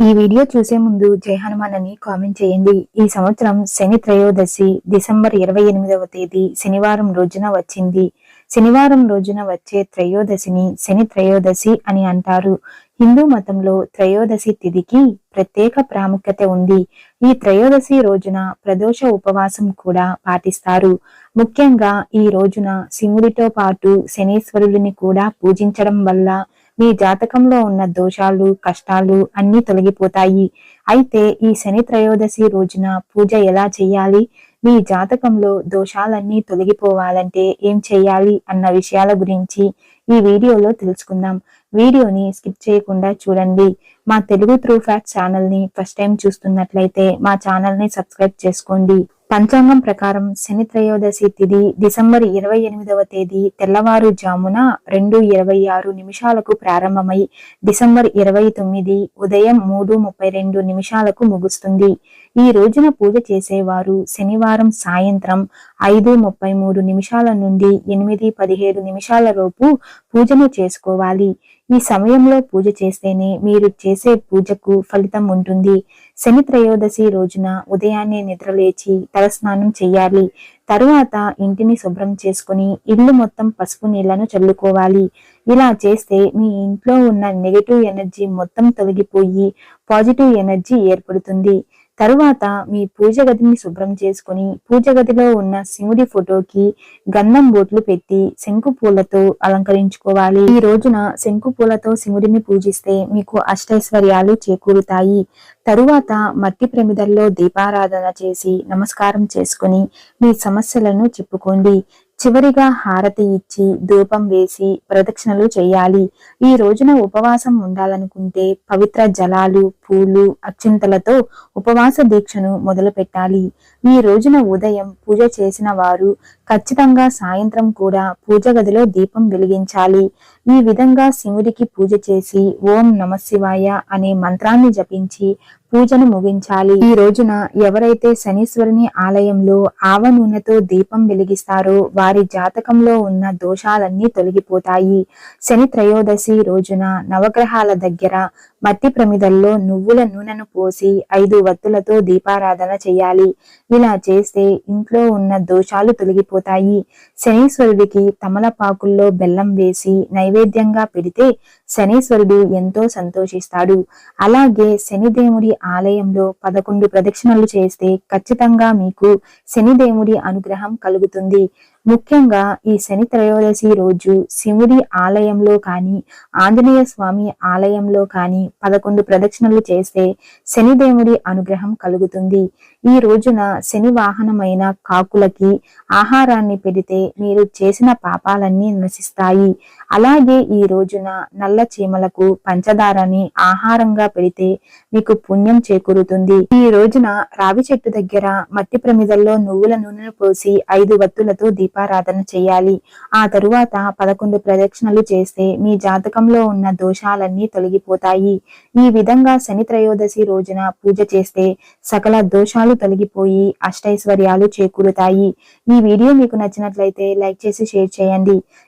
ఈ వీడియో చూసే ముందు జై హనుమాన్ అని కామెంట్ చేయండి. ఈ సంవత్సరం శని త్రయోదశి డిసెంబర్ ఇరవై ఎనిమిదవ తేదీ శనివారం రోజున వచ్చింది. శనివారం రోజున వచ్చే త్రయోదశిని శని త్రయోదశి అని అంటారు. హిందూ మతంలో త్రయోదశి తిథికి ప్రత్యేక ప్రాముఖ్యత ఉంది. ఈ త్రయోదశి రోజున ప్రదోష ఉపవాసం కూడా పాటిస్తారు. ముఖ్యంగా ఈ రోజున శివుడితో పాటు శనీశ్వరుడిని కూడా పూజించడం వల్ల మీ జాతకంలో ఉన్న దోషాలు కష్టాలు అన్ని తొలగిపోతాయి. అయితే ఈ శని త్రయోదశి రోజున పూజ ఎలా చేయాలి? మీ జాతకంలో దోషాలన్నీ తొలగిపోవాలంటే ఏం చేయాలి అన్న విషయాల గురించి ఈ వీడియోలో తెలుసుకుందాం. వీడియోని స్కిప్ చేయకుండా చూడండి. మా తెలుగు త్రూ ఫ్యాక్ట్ ఛానల్ని ఫస్ట్ టైం చూస్తున్నట్లయితే మా ఛానల్ని సబ్స్క్రైబ్ చేసుకోండి. పంచాంగం ప్రకారం శని త్రయోదశి తిథి డిసెంబర్ ఇరవై ఎనిమిదవ తేదీ తెల్లవారుజామున రెండు ఇరవై ఆరు నిమిషాలకు ప్రారంభమై డిసెంబర్ ఇరవై తొమ్మిది ఉదయం మూడు ముప్పై రెండు నిమిషాలకు ముగుస్తుంది. ఈ రోజున పూజ చేసేవారు శనివారం సాయంత్రం ఐదు ముప్పై మూడు నిమిషాల నుండి ఎనిమిది పదిహేడు నిమిషాల లోపు పూజను చేసుకోవాలి. ఈ సమయంలో పూజ చేస్తేనే మీరు చేసే పూజకు ఫలితం ఉంటుంది. శని త్రయోదశి రోజున ఉదయాన్నే నిద్రలేచి తలస్నానం చేయాలి. తరువాత ఇంటిని శుభ్రం చేసుకుని ఇల్లు మొత్తం పసుపు నీళ్ళను చల్లుకోవాలి. ఇలా చేస్తే మీ ఇంట్లో ఉన్న నెగటివ్ ఎనర్జీ మొత్తం తొలగిపోయి పాజిటివ్ ఎనర్జీ ఏర్పడుతుంది. తరువాత మీ పూజ గదిని శుభ్రం చేసుకుని పూజ గదిలో ఉన్న శివుడి ఫోటోకి గంధం బోట్లు పెట్టి శంకు పూలతో అలంకరించుకోవాలి. ఈ రోజున శంకు పూలతో శివుడిని పూజిస్తే మీకు అష్టైశ్వర్యాలు చేకూరుతాయి. తరువాత మట్టి ప్రమిదల్లో దీపారాధన చేసి నమస్కారం చేసుకుని మీ సమస్యలను చెప్పుకోండి. చివరిగా హారతి ఇచ్చి ధూపం వేసి ప్రదక్షిణలు చేయాలి. ఈ రోజున ఉపవాసం ఉండాలనుకుంటే పవిత్ర జలాలు పూలు అక్షింతలతో ఉపవాస దీక్షను మొదలు పెట్టాలి ఈ రోజున ఉదయం పూజ చేసిన వారు ఖచ్చితంగా సాయంత్రం కూడా పూజ గదిలో దీపం వెలిగించాలి. ఈ విధంగా శివుడికి పూజ చేసి ఓం నమ శివాయ అనే మంత్రాన్ని జపించి పూజను ముగించాలి. ఈ రోజున ఎవరైతే శనీశ్వరుని ఆలయంలో ఆవ నూనెతో దీపం వెలిగిస్తారో వారి జాతకంలో ఉన్న దోషాలన్నీ తొలగిపోతాయి. శని త్రయోదశి రోజున నవగ్రహాల దగ్గర మట్టి ప్రమిదల్లో నువ్వుల నూనెను పోసి ఐదు వత్తులతో దీపారాధన చేయాలి ఇలా చేస్తే ఇంట్లో ఉన్న దోషాలు తొలగిపోతాయి. శనీశ్వరుడికి తమలపాకుల్లో బెల్లం వేసి నైవేద్యంగా పెడితే శనీశ్వరుడు ఎంతో సంతోషిస్తాడు. అలాగే శనిదేవుడి ఆలయంలో పదకొండు ప్రదక్షిణలు చేస్తే ఖచ్చితంగా మీకు శనిదేవుడి అనుగ్రహం కలుగుతుంది. ముఖ్యంగా ఈ శని త్రయోదశి రోజు శివుడి ఆలయంలో కానీ ఆంజనేయ స్వామి ఆలయంలో కానీ పదకొండు ప్రదక్షిణలు చేస్తే శనిదేవుడి అనుగ్రహం కలుగుతుంది. ఈ రోజున శని వాహనమైన కాకులకి ఆహారాన్ని పెడితే మీరు చేసిన పాపాలన్నీ నశిస్తాయి. అలాగే ఈ రోజున నల్ల చీమలకు పంచదారని ఆహారంగా పెడితే మీకు పుణ్యం చేకూరుతుంది. ఈ రోజున రావి చెట్టు దగ్గర మట్టి ప్రమిదల్లో నువ్వుల నూనెను పోసి ఐదు వత్తులతో దీపారాధన చేయాలి. ఆ తరువాత పదకొండు ప్రదక్షిణలు చేస్తే మీ జాతకంలో ఉన్న దోషాలన్నీ తొలగిపోతాయి. ఈ విధంగా శని త్రయోదశి రోజున పూజ చేస్తే సకల దోషాలు తొలగిపోయి అష్టైశ్వర్యాలు చేకూరుతాయి. ఈ వీడియో మీకు నచ్చినట్లయితే లైక్ చేసి షేర్ చేయండి.